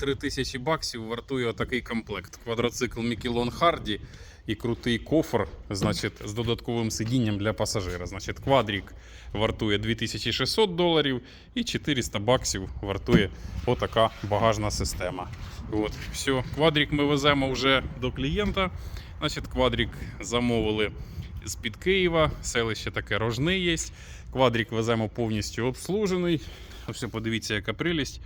3000 баксів вартує отакий комплект. Квадроцикл Мікелон Харді і крутий кофр значить, з додатковим сидінням для пасажира. Значить, квадрік вартує 2600 доларів і 400 баксів вартує отака багажна система. От, все, квадрік ми веземо вже до клієнта. Значить, квадрік замовили з-під Києва, селище таке рожне є. Квадрік веземо повністю обслужений. Ось подивіться, яка прелість.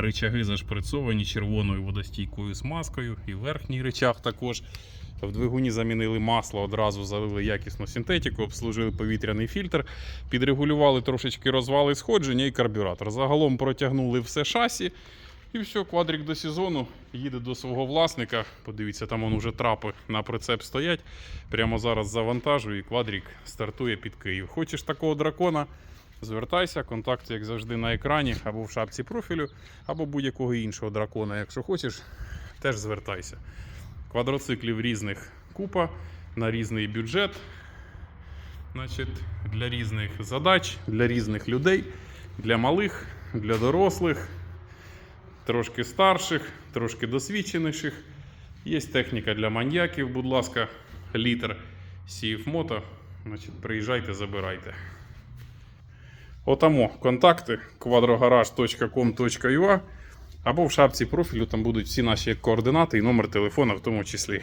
Ричаги зашприцовані червоною водостійкою смазкою, і верхній ричаг також. В двигуні замінили масло, одразу залили якісну синтетику, обслужили повітряний фільтр, підрегулювали трошечки розвали сходження і карбюратор. Загалом протягнули все шасі. І все, квадрик до сезону їде до свого власника. Подивіться, там он уже трапи на прицеп стоять. Прямо зараз завантажую і квадрик стартує під Київ. Хочеш такого дракона? Звертайся, контакти, як завжди, на екрані, або в шапці профілю, або будь-якого іншого дракона. Якщо хочеш, теж звертайся. Квадроциклів різних купа на різний бюджет. Значить, для різних задач, для різних людей, для малих, для дорослих, трошки старших, трошки досвідченіших. Є техніка для маньяків, будь ласка, літр CF Значить, приїжджайте, забирайте. Отамо контакти quadrogarage.com.ua або в шапці профілю там будуть всі наші координати і номер телефона в тому числі.